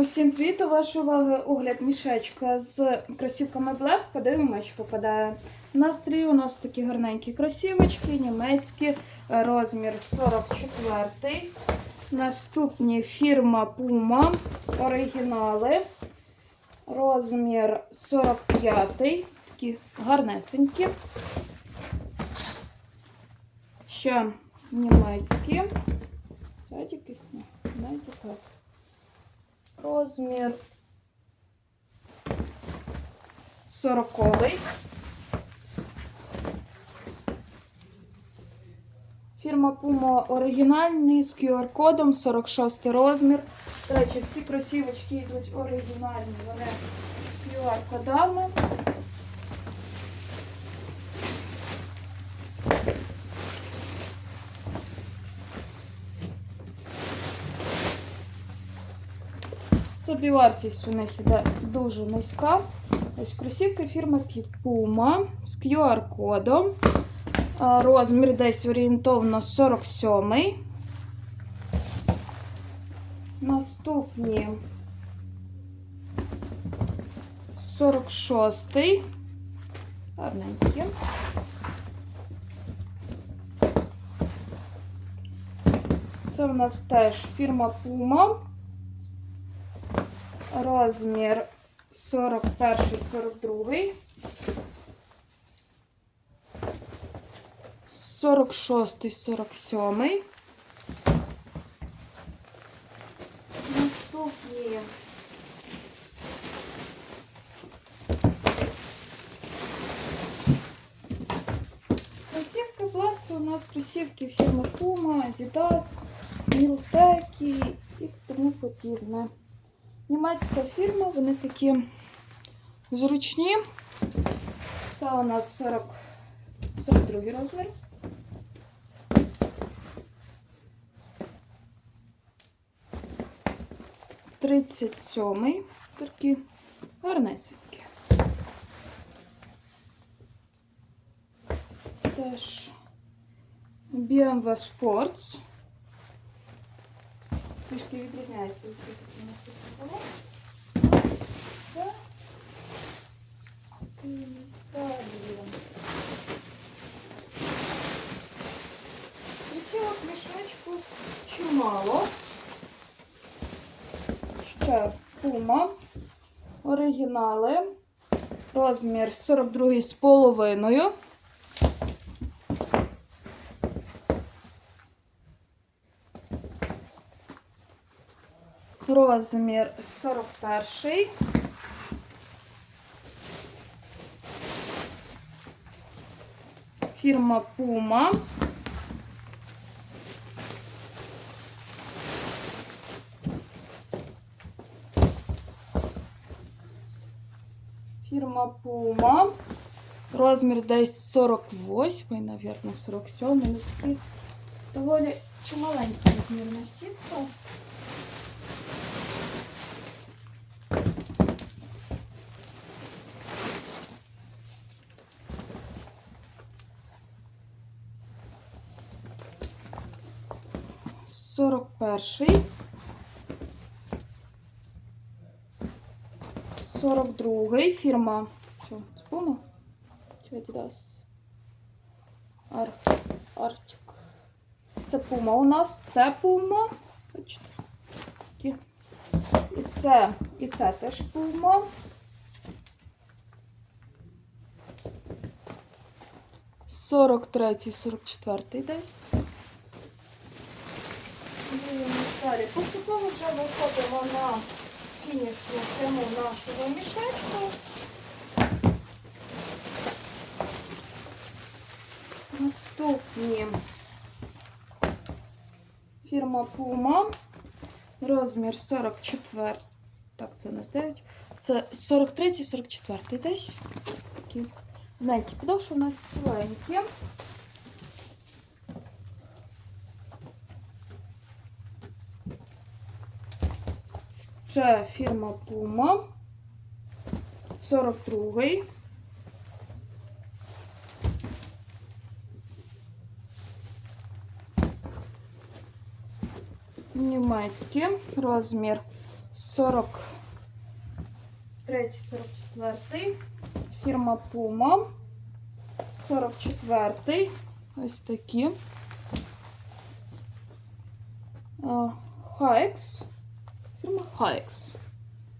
Усім привіт! До вашої уваги огляд мішечка з кросівками Black. Подивимося, що попадає. На стрій у нас такі гарненькі кросівочки, німецькі, розмір 44. Наступні фірма Puma, оригінали. Розмір 45. Такі гарнесенькі. Ще німецькі. Садики, знаєте, клас. Розмір 40 Фірма Puma оригінальний з QR-кодом 46 розмір. До речі, всі кросівочки йдуть оригінальні, вони з QR-кодами. Собівартість у них іде дуже низька. Ось кросівки фірми Puma з QR-кодом. Розмір десь орієнтовно 47. Наступні 46. Гарненькі. Це у нас теж фірма Puma. Розмір 41-42. 46-47. Наступні. Кросівки це у нас кросівки фірми Puma, Adidas, Milteki і тому подібне. Німецька фірма, вони такі зручні. Це у нас 40, 42 розмір. Тридцять сьомий. Такі гарнесенькі. Теж BMW Sports. Трішки відрізняється від цих, які у нас тут було. Це далі. Присілок мішечку чимало. Ще пума. Оригінали. Розмір 42 Розмір 41. Фірма Puma. Фірма Puma. Розмір десь 48, навірно, 47. Ну, такі доволі чималенька розмірна сітка. Сорок перший. Сорок другий. Фірма. Що, Adidas? Ар... Артик. Це Puma у нас. Це. Такі. І це, і це теж Puma. Сорок третій, сорок четвертий десь. Далі поступово вже виходимо на фінішну тему нашого мішечку. Наступні фірма Puma. Розмір 44. Так, це у нас 9. Це 43-44 десь. Такі маленькі підошви у нас ціленькі. Ще фірма Puma. 42. Німецькі. Розмір 43, 44. Фірма Puma. 44. Ось такі. Хайкс. Фірма Хайкс.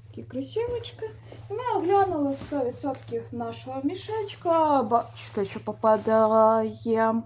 Такі кросівочки. І ми оглянули 100% нашого мішечка. Бачите, що попадає